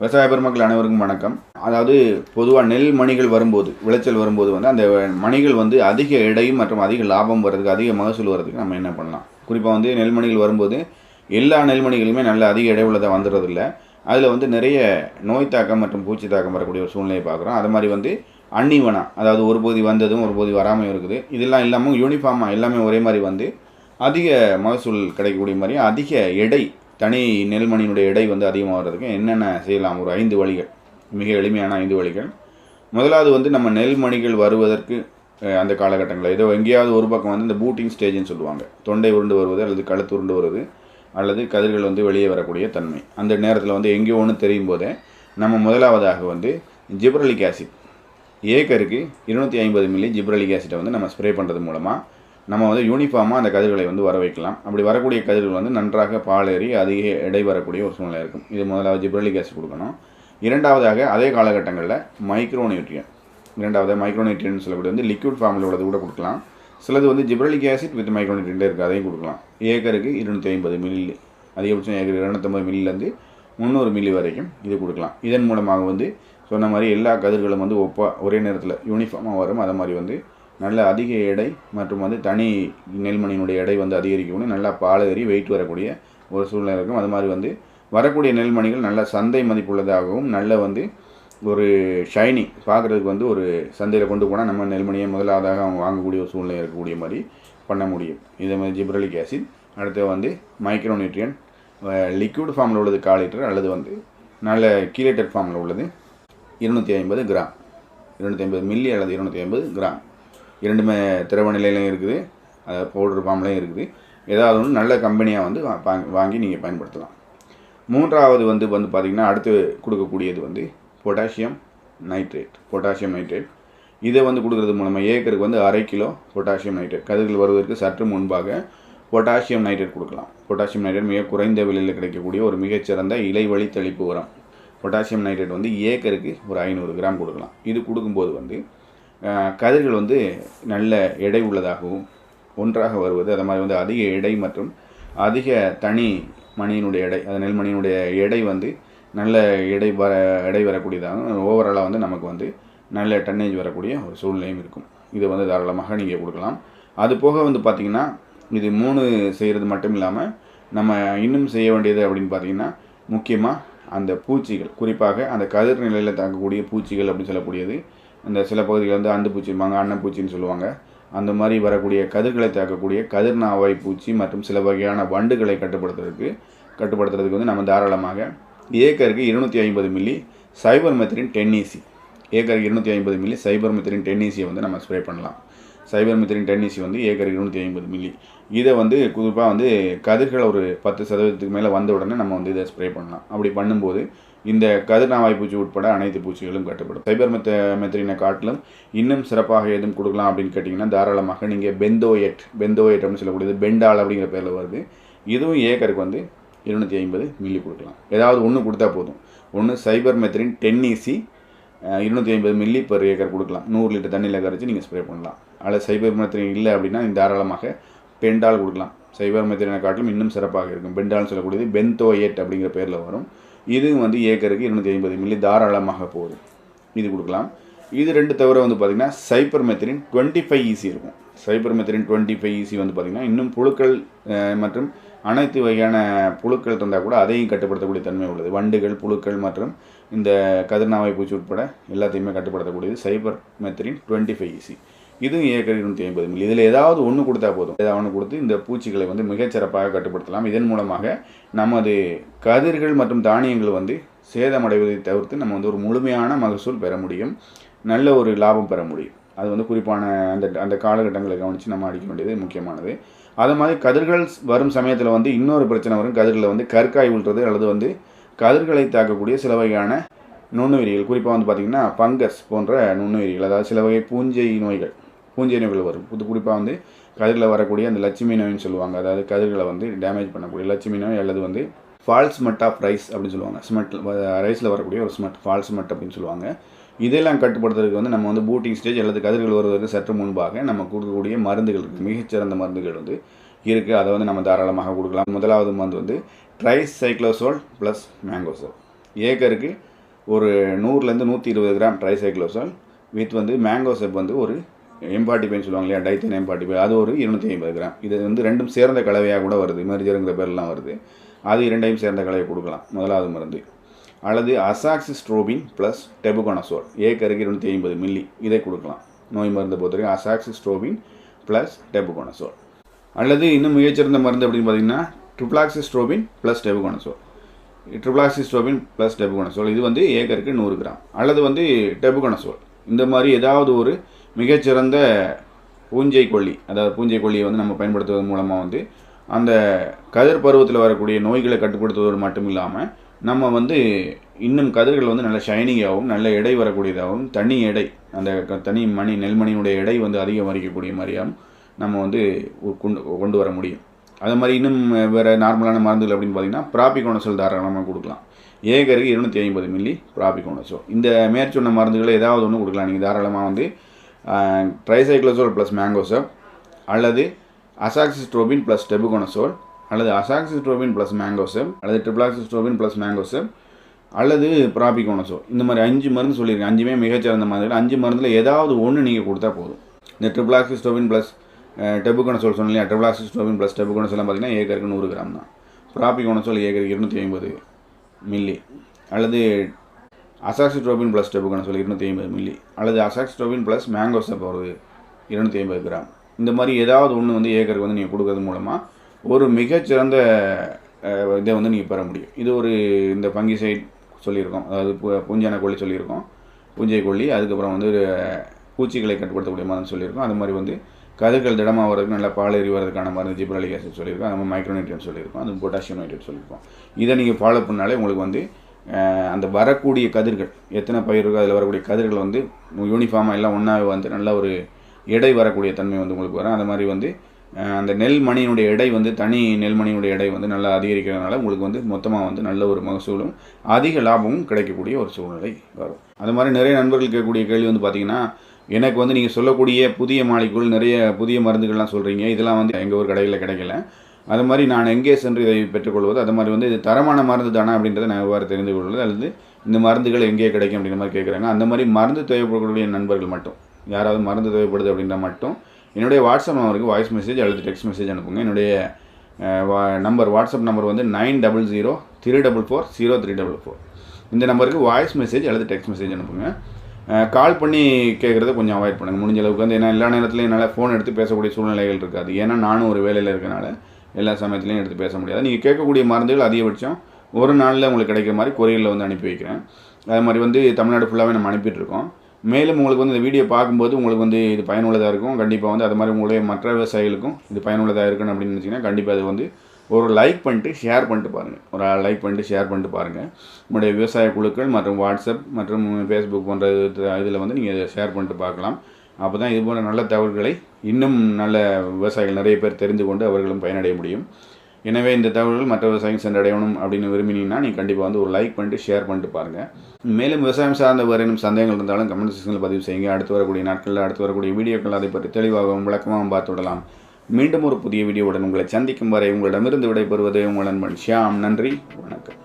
விவசாய பெருமக்கள் அனைவருக்கும் வணக்கம். அதாவது பொதுவாக நெல் மணிகள் வரும்போது விளைச்சல் வரும்போது வந்து அந்த மணிகள் வந்து அதிக எடையும் மற்றும் அதிக லாபம் வர்றதுக்கு அதிக மகசூல் வர்றதுக்கு நம்ம என்ன பண்ணலாம்? குறிப்பாக வந்து நெல்மணிகள் வரும்போது எல்லா நெல்மணிகளுமே நல்ல அதிக எடை உள்ளதாக வந்துடுறதில்ல அதில் வந்து நிறைய நோய் தாக்கம் மற்றும் பூச்சி தாக்கம் வரக்கூடிய ஒரு சூழ்நிலையை பார்க்குறோம். அது மாதிரி வந்து அன்னிவனா அதாவது ஒரு பகுதி வந்ததும் ஒரு பகுதி வராமல் இருக்குது. இதெல்லாம் இல்லாமல் யூனிஃபார்மாக எல்லாமே ஒரே மாதிரி வந்து அதிக மகசூல் கிடைக்கக்கூடிய மாதிரி அதிக எடை தனி நெல்மணியினுடைய எடை வந்து அதிகமாக வர்றதுக்கு என்னென்ன செய்யலாம்? ஒரு ஐந்து வழிகள். மிக எளிமையான ஐந்து வழிகள். முதலாவது வந்து நம்ம நெல்மணிகள் வருவதற்கு அந்த காலகட்டங்களில். ஏதோ எங்கேயாவது ஒரு பக்கம் வந்து இந்த பூட்டிங் ஸ்டேஜ்னு சொல்லுவாங்க. தொண்டை உருண்டு வருவது அல்லது கழுத்து உருண்டு வருவது அல்லது கதிர்கள் வந்து வெளியே வரக்கூடிய தன்மை. அந்த நேரத்தில் வந்து எங்கேயோ ஒன்று தெரியும் போதே நம்ம முதலாவதாக வந்து ஜிப்ரலிக் ஆசிட். ஏக்கருக்கு இருநூற்றி ஐம்பது மில்லி ஜிப்ரலிக் ஆசிட்டை வந்து நம்ம ஸ்ப்ரே பண்ணுறது மூலமாக நம்ம வந்து யூனிஃபார்மாக அந்த கதிர்களை வந்து வர வைக்கலாம். அப்படி வரக்கூடிய கதிர்கள் வந்து நன்றாக பாலேறி அதிக எடை வரக்கூடிய ஒரு சூழ்நிலை இருக்கும். இது முதலாவது ஜிப்ரலிக் ஆசிட் கொடுக்கணும். இரண்டாவதாக அதே காலகட்டங்களில் மைக்ரோ நியூட்ரியன் இரண்டாவது மைக்ரோ நியூட்ரியன் சொல்லக்கூடிய வந்து லிக்விட் ஃபார்மில் உள்ளது கூட கொடுக்கலாம். சிலது வந்து gibberellic acid with micro nutrient இருக்குது அதையும் கொடுக்கலாம். ஏக்கருக்கு இருநூற்றி ஐம்பது மில்லி அதிகபட்சம் ஏக்கர் இரநூத்தம்பது மில்லிலேருந்து முந்நூறு மில்லி வரைக்கும் இது கொடுக்கலாம். இதன் மூலமாக வந்து சொன்ன மாதிரி எல்லா கதிர்களும் வந்து ஒப்பா ஒரே நேரத்தில் யூனிஃபார்மாக வரும். அதை மாதிரி வந்து நல்ல அதிக எடை மற்றும் வந்து தனி நெல்மணியினுடைய எடை வந்து அதிகரிக்கணும் நல்லா பாலகரி வெயிட் வரக்கூடிய ஒரு சூழ்நிலை இருக்கும். அது மாதிரி வந்து வரக்கூடிய நெல்மணிகள் நல்ல சந்தை மதிப்புள்ளதாகவும் நல்ல வந்து ஒரு ஷைனி பார்க்குறதுக்கு வந்து ஒரு சந்தையில் கொண்டு போனால் நம்ம நெல்மணியை முதலாவதாக அவங்க வாங்கக்கூடிய ஒரு சூழ்நிலை இருக்கக்கூடிய மாதிரி பண்ண முடியும். இதே மாதிரி ஜிப்ரலிக் ஆசிட் அடுத்து வந்து மைக்ரோ நியூட்ரியன் லிக்விட் ஃபார்மில் உள்ளது கால் லிட்டர் அல்லது வந்து நல்ல கீலேட்டட் ஃபார்மில் உள்ளது இருநூற்றி ஐம்பது கிராம். இருநூற்றி ஐம்பது மில்லி அல்லது இருநூற்றி ஐம்பது கிராம். இரண்டுமே திரவ நிலையிலையும் இருக்குது. பவுடர் ஃபார்ம்லையும் இருக்குது. ஏதாவது ஒன்று நல்ல கம்பெனியாக வந்து வா- வாங்கி- வாங்கி நீங்கள் பயன்படுத்தலாம். மூன்றாவது வந்து வந்து பார்த்திங்கன்னா அடுத்து கொடுக்கக்கூடியது வந்து பொட்டாசியம் நைட்ரேட் பொட்டாசியம் நைட்ரேட். இதை வந்து கொடுக்குறது மூலமாக ஏக்கருக்கு வந்து அரை கிலோ பொட்டாசியம் நைட்ரேட். கதிர்கள் வருவதற்கு சற்று முன்பாக பொட்டாசியம் நைட்ரேட் கொடுக்கலாம். பொட்டாசியம் நைட்ரேட் மிக குறைந்த விலையில் கிடைக்கக்கூடிய ஒரு மிகச்சிறந்த இலைவழி தெளிப்பு உரம். பொட்டாசியம் நைட்ரேட் வந்து ஏக்கருக்கு ஒரு ஐநூறு கிராம் கொடுக்கலாம். இது கொடுக்கும்போது வந்து கதிர்கள் வந்து நல்ல எடை உள்ளதாகவும் ஒன்றாக வருவது அது மாதிரி வந்து அதிக எடை மற்றும் அதிக தனி மணியினுடைய எடை அது நெல்மணியினுடைய எடை வந்து நல்ல எடை வர எடை வரக்கூடியதாகவும் ஓவராலாக வந்து நமக்கு வந்து நல்ல டன்னேஜ் வரக்கூடிய ஒரு சூழ்நிலையும் இருக்கும். இதை வந்து தாராளமாக நீங்கள் கொடுக்கலாம். அது போக வந்து பார்த்திங்கன்னா இது மூணு செய்கிறது மட்டும் இல்லாமல் நம்ம இன்னும் செய்ய வேண்டியது அப்படின்னு பார்த்தீங்கன்னா முக்கியமாக அந்த பூச்சிகள் குறிப்பாக அந்த கதிர் நிலையில் தாக்கக்கூடிய பூச்சிகள் அப்படின்னு சொல்லக்கூடியது அந்த சில பகுதிகளில் வந்து அந்து பூச்சிம்பாங்க அன்னப்பூச்சின்னு சொல்லுவாங்க. அந்த மாதிரி வரக்கூடிய கதிர்களை தாக்கக்கூடிய கதிர்நாவாய் பூச்சி மற்றும் சில வகையான வண்டுகளை கட்டுப்படுத்துறதுக்கு கட்டுப்படுத்துறதுக்கு வந்து நம்ம தாராளமாக ஏக்கருக்கு இருநூற்றி ஐம்பது மில்லி சைபர் மெத்திரின் டென்னிசி. ஏக்கருக்கு இருநூற்றி ஐம்பது மில்லி சைபர் மெத்திரின் டென்னிசியை வந்து நம்ம ஸ்ப்ரே பண்ணலாம். சைபர் மெத்திரின் டென்னிசி வந்து ஏக்கருக்கு இருநூற்றி ஐம்பது மில்லி. இதை வந்து குறிப்பாக வந்து கதிர்கள் ஒரு பத்து சதவீதத்துக்கு மேலே வந்த உடனே நம்ம வந்து இதை ஸ்ப்ரே பண்ணலாம். அப்படி பண்ணும்போது இந்த கதிர்நாவாய் பூச்சி உட்பட அனைத்து பூச்சிகளும் கட்டுப்படும். சைபர் மெத்த மெத்திரினை காட்டிலும் இன்னும் சிறப்பாக எதுவும் கொடுக்கலாம் அப்படின்னு கேட்டிங்கன்னா தாராளமாக நீங்கள் பெந்தோயட் பெந்தோயட் அப்படின்னு சொல்லக்கூடியது பெண்டால் அப்படிங்கிற பேரில் வருது. இதுவும் ஏக்கருக்கு வந்து இருநூற்றி ஐம்பது மில்லி கொடுக்கலாம். ஏதாவது ஒன்று கொடுத்தா போதும். ஒன்று சைபர் மெத்திரின் டென்னிசி இருநூற்றி ஐம்பது மில்லி பர் ஏக்கர் கொடுக்கலாம். நூறு லிட்டர் தண்ணியில் கரைச்சி நீங்கள் ஸ்ப்ரே பண்ணலாம். அதில் சைபர் மெத்திரின் இல்லை அப்படின்னா தாராளமாக பெண்டால் கொடுக்கலாம். சைபர் மெத்திரினை காட்டிலும் இன்னும் சிறப்பாக இருக்கும். பெண்டால்னு சொல்லக்கூடியது பென்தோயேட் அப்படிங்கிற பேரில் வரும். இதுவும் வந்து ஏக்கருக்கு இருநூற்றி ஐம்பது மில்லி தாராளமாக போகுது. இது கொடுக்கலாம். இது ரெண்டு தவிர வந்து பார்த்திங்கன்னா cypermethrin twenty five EC இருக்கும். Cypermethrin twenty five EC வந்து பார்த்திங்கன்னா இன்னும் புழுக்கள் மற்றும் அனைத்து வகையான புழுக்கள் தந்தால் கூட அதையும் கட்டுப்படுத்தக்கூடிய தன்மை உள்ளது. வண்டுகள் புழுக்கள் மற்றும் இந்த கதிர்நாவை பூச்சி உட்பட எல்லாத்தையுமே கட்டுப்படுத்தக்கூடியது cypermethrin twenty five EC. இதுவும் ஏக்கர் இருநூற்றி ஐம்பது மில்லி. இதில் ஏதாவது ஒன்று கொடுத்தா போதும். ஏதாவது ஒன்று கொடுத்து இந்த பூச்சிகளை வந்து மிகச்சிறப்பாக கட்டுப்படுத்தலாம். இதன் மூலமாக நமது கதிர்கள் மற்றும் தானியங்கள் வந்து சேதமடைவதை தவிர்த்து நம்ம வந்து ஒரு முழுமையான மகசூல் பெற முடியும். நல்ல ஒரு லாபம் பெற முடியும். அது வந்து குறிப்பான அந்த அந்த காலகட்டங்களை கவனித்து நம்ம அடிக்க வேண்டியது முக்கியமானது. அது மாதிரி கதிர்கள் வரும் சமயத்தில் வந்து இன்னொரு பிரச்சனை வரும். கதிர்களில் வந்து கற்காய் விழுறது அல்லது வந்து கதிர்களை தாக்கக்கூடிய சில வகையான நுண்ணுயிரிகள். குறிப்பாக வந்து பார்த்திங்கன்னா ஃபங்கஸ் போன்ற நுண்ணுயிரிகள். அதாவது சில வகை பூஞ்சை நோய்கள். பூஞ்சை வரும். புது குறிப்பாக வந்து கதிரில் வரக்கூடிய அந்த லட்சுமி நோயின்னு சொல்லுவாங்க. அதாவது கதிர்களை வந்து டேமேஜ் பண்ணக்கூடிய லட்சுமி நோய் அல்லது வந்து ஃபால்ஸ் மட் ஆஃப் ரைஸ் அப்படின்னு சொல்லுவாங்க. ஸ்மெட் ரைஸில் வரக்கூடிய ஒரு ஸ்மெட் ஃபால்ஸ் மட் அப்படின்னு சொல்லுவாங்க. இதெல்லாம் கட்டுப்படுத்துறதுக்கு வந்து நம்ம வந்து பூட்டிங் ஸ்டேஜ் அல்லது கதிர்கள் வருவதற்கு சற்று முன்பாக நம்ம கொடுக்கக்கூடிய மருந்துகள் இருக்குது மிகச்சிறந்த மருந்துகள் வந்து இருக்குது அதை வந்து நம்ம தாராளமாக கொடுக்கலாம். முதலாவது மருந்து வந்து ட்ரைஸ் சைக்ளோசோல் ப்ளஸ் மேங்கோசோல் ஏக்கருக்கு ஒரு நூறுலேருந்து நூற்றி இருபது கிராம் ட்ரைசைக்ளோசோல் வித் வந்து மேங்கோசெப் வந்து ஒரு எம்பாட்டி பைன் சொல்லுவாங்க இல்லையா? டைத்தன் எம்பாட்டி பை அது ஒரு இருநூற்றி ஐம்பது கிராம். இது வந்து ரெண்டும் சேர்ந்த கலவையாக கூட வருது. மெர்ஜருங்கிற பேர்லாம் வருது. அது இரண்டையும் சேர்ந்த கலவை கொடுக்கலாம். முதலாவது மருந்து. அல்லது அசாக்சிஸ்ட்ரோபின் ப்ளஸ் டெபுகோனசோல் ஏக்கருக்கு இருநூற்றி ஐம்பது மில்லி இதை கொடுக்கலாம். நோய் மருந்து பொறுத்தவரைக்கும் அசாக்சிஸ்ட்ரோபின் ப்ளஸ் டெபுகோனசோல் அல்லது இன்னும் மிகச்சிறந்த மருந்து அப்படின்னு பார்த்தீங்கன்னா trifloxystrobin plus tebuconazole trifloxystrobin plus tebuconazole இது வந்து ஏக்கருக்கு நூறு கிராம். அல்லது வந்து டெபுகோனசோல் இந்த மாதிரி ஏதாவது ஒரு மிகச்சிறந்த பூஞ்சை கொல்லி அதாவது பூஞ்சை கொல்லியை வந்து நம்ம பயன்படுத்துவதன் மூலமாக வந்து அந்த கதிர் பருவத்தில் வரக்கூடிய நோய்களை கட்டுப்படுத்துவதோடு மட்டும் இல்லாமல் நம்ம வந்து இன்னும் கதிர்கள் வந்து நல்ல ஷைனிங்காகவும் நல்ல எடை வரக்கூடியதாகவும் தனி எடை அந்த க- தனி மணி நெல்மணியினுடைய எடை வந்து அதிகமரிக்கக்கூடிய மாதிரியாகவும் நம்ம வந்து கொண்டு கொண்டு வர முடியும். அது மாதிரி இன்னும் வேறு நார்மலான மருந்துகள் அப்படின்னு பார்த்தீங்கன்னா ப்ராபிகோனசோல் தாராளமாக கொடுக்கலாம். ஏகருக்கு இருநூற்றி ஐம்பது மில்லி ப்ராபிகோனசோல். இந்த மேற்சொன்ன மருந்துகளை ஏதாவது ஒன்று கொடுக்கலாம். நீங்கள் தாராளமாக வந்து ட்ரைசைக்ளோசோல் ப்ளஸ் மேங்கோசோல் அல்லது அசாக்சிஸ்ட்ரோபின் ப்ளஸ் டெபுகோனசோல் அல்லது அசாக்சிஸ்ட்ரோபின் ப்ளஸ் மேங்கோசெப் அல்லது ட்ரிப்ளாக்சிஸ்ட்ரோபின் ப்ளஸ் மேங்கோசெப் அல்லது ப்ராபிகோனசோல் இந்த மாதிரி அஞ்சு மருந்து சொல்லியிருக்கேன். அஞ்சுமே மிகச்சிறந்த மாதிரி அஞ்சு மருந்தில் ஏதாவது ஒன்று நீங்கள் கொடுத்தா போதும். இந்த ட்ரிப்ளாக்சிஸ்ட்ரோபின் ப்ளஸ் டெபுகோனசோல் சொன்னேன் இல்லையா? ட்ரிப்ளாக்சிஸ்ட்ரோபின் ப்ளஸ் டெபுகோனசோல்லாம் பார்த்தீங்கன்னா ஏக்கருக்கு நூறு கிராம் தான். ப்ராபிகோனசோல் ஏக்கருக்கு இருநூற்றி ஐம்பது மில்லி அல்லது அசாக்சிட்ரோபின் ப்ளஸ் டெபுகோனசோல் இருநூற்றி ஐம்பது மில்லி அல்லது அசாக்சிட்ரோபின் ப்ளஸ் மேங்கோசப் ஒரு இருநூற்றி ஐம்பது கிராம். இந்த மாதிரி ஏதாவது ஒன்று வந்து ஏக்கருக்கு வந்து நீங்கள் கொடுக்கறது மூலமாக ஒரு மிகச்சிறந்த இதை வந்து நீங்கள் பெற முடியும். இது ஒரு இந்த பங்கி சைட் சொல்லியிருக்கோம். அதாவது பூ- பூஞ்சான கொல்லி சொல்லியிருக்கோம். பூஞ்சை கொல்லி அதுக்கப்புறம் வந்து பூச்சிகளை கட்டுப்படுத்தக்கூடிய மருந்து சொல்லியிருக்கோம். அது மாதிரி வந்து கதிர்கள் திடமாக வரதுக்கு நல்லா பால் எறிவதற்கான மருந்து ஜிப்ரலிக் ஆசிட் சொல்லியிருக்கோம். அது மாதிரி மைக்ரோநைட்ரன் சொல்லியிருக்கோம். அது பொட்டாசியம் நைட்ரேட் சொல்லியிருக்கோம். இதை நீங்கள் ஃபாலோ பண்ணாலே உங்களுக்கு வந்து அந்த வரக்கூடிய கதிர்கள் எத்தனை பயிர் இருக்கோ அதில் வரக்கூடிய கதிர்கள் வந்து யூனிஃபார்மாக எல்லாம் ஒன்றாவே வந்து நல்ல ஒரு எடை வரக்கூடிய தன்மை வந்து உங்களுக்கு வரும். அந்த மாதிரி வந்து அந்த நெல் மணியினுடைய எடை வந்து தனி நெல்மணியினுடைய எடை வந்து நல்லா அதிகரிக்கிறதுனால உங்களுக்கு வந்து மொத்தமாக வந்து நல்ல ஒரு மகசூலும் அதிக லாபமும் கிடைக்கக்கூடிய ஒரு சூழ்நிலை வரும். அது மாதிரி நிறைய நண்பர்கள் கேட்கக்கூடிய கேள்வி வந்து பார்த்தீங்கன்னா எனக்கு வந்து நீங்கள் சொல்லக்கூடிய புதிய மாலிக்குள் நிறைய புதிய மருந்துகள்லாம் சொல்கிறீங்க இதெல்லாம் வந்து எங்கள் ஒரு கடையில் கிடைக்கல. அது மாதிரி நான் எங்கே சென்று இதை பெற்றுக்கொள்வது அது மாதிரி வந்து இது தரமான மருந்து தானா அப்படின்றத நான் எவ்வாறு தெரிந்து கொள்வது? அல்லது இந்த மருந்துகள் எங்கே கிடைக்கும் அப்படிங்கிற மாதிரி கேட்குறாங்க. அந்த மாதிரி மருந்து தேவைப்படக்கூடிய நண்பர்கள் மட்டும் யாராவது மருந்து தேவைப்படுது அப்படின்னா மட்டும் என்னுடைய வாட்ஸ்அப் நம்பருக்கு வாய்ஸ் மெசேஜ் அல்லது டெக்ஸ்ட் மெசேஜ் அனுப்புங்க. என்னுடைய வா- நம்பர் வாட்ஸ்அப் நம்பர் வந்து nine double zero three double four zero three double four. இந்த நம்பருக்கு வாய்ஸ் மெசேஜ் அல்லது டெக்ஸ்ட் மெசேஜ் அனுப்புங்க. கால் பண்ணி கேட்குறத கொஞ்சம் அவாய்ட் பண்ணுங்கள் முடிஞ்ச அளவுக்கு வந்து ஏன்னா எல்லா நேரத்துலையும் என்னால் ஃபோன் எடுத்து பேசக்கூடிய சூழ்நிலைகள் இருக்காது. ஏன்னா நானும் ஒரு வேலையில் இருக்கனால எல்லா சமயத்துலையும் எடுத்து பேச முடியாது. நீங்கள் கேட்கக்கூடிய மருந்துகள் அதிகபட்சம் ஒரு நாளில் உங்களுக்கு கிடைக்கிற மாதிரி கொரியரில் வந்து அனுப்பி வைக்கிறேன். அது மாதிரி வந்து தமிழ்நாடு ஃபுல்லாகவே நம்ம அனுப்பிட்டுருக்கோம். மேலும் உங்களுக்கு வந்து இந்த வீடியோ பார்க்கும்போது உங்களுக்கு வந்து இது பயனுள்ளதாக இருக்கும். கண்டிப்பாக வந்து அது மாதிரி உங்களுடைய மற்ற விவசாயிகளுக்கும் இது பயனுள்ளதாக இருக்கணும் அப்படின்னு நினச்சிங்கன்னா கண்டிப்பாக அது வந்து ஒரு லைக் பண்ணிட்டு ஷேர் பண்ணிட்டு பாருங்கள் ஒரு லைக் பண்ணிட்டு ஷேர் பண்ணிட்டு பாருங்கள் உங்களுடைய விவசாய குழுக்கள் மற்றும் வாட்ஸ்அப் மற்றும் ஃபேஸ்புக் போன்ற இதில் வந்து நீங்கள் ஷேர் பண்ணிட்டு பார்க்கலாம். அப்போ தான் இது போன்ற நல்ல தகவல்களை இன்னும் நல்ல விவசாயிகள் நிறைய பேர் தெரிந்து கொண்டு அவர்களும் பயனடைய முடியும். எனவே இந்த தகவல்கள் மற்ற விவசாயிகள் சென்றடையணும் அப்படின்னு விரும்பினீங்கன்னா நீங்கள் கண்டிப்பாக வந்து ஒரு லைக் பண்ணிட்டு ஷேர் பண்ணிட்டு பாருங்கள் மேலும் விவசாயம் சார்ந்த வரையினும் சந்தேகங்கள் இருந்தாலும் கமெண்ட் செக்ஷனில் பதிவு செய்யுங்க. அடுத்து வரக்கூடிய நாட்களில் அடுத்து வரக்கூடிய வீடியோக்கள் அதை பற்றி தெளிவாகவும் விளக்கமாகவும் பார்த்து விடலாம். மீண்டும் ஒரு புதிய வீடியோவுடன் உங்களை சந்திக்கும் வரை உங்களிடமிருந்து விடைபெறுவது உங்கள் நண்பன் ஷியாம். நன்றி வணக்கம்.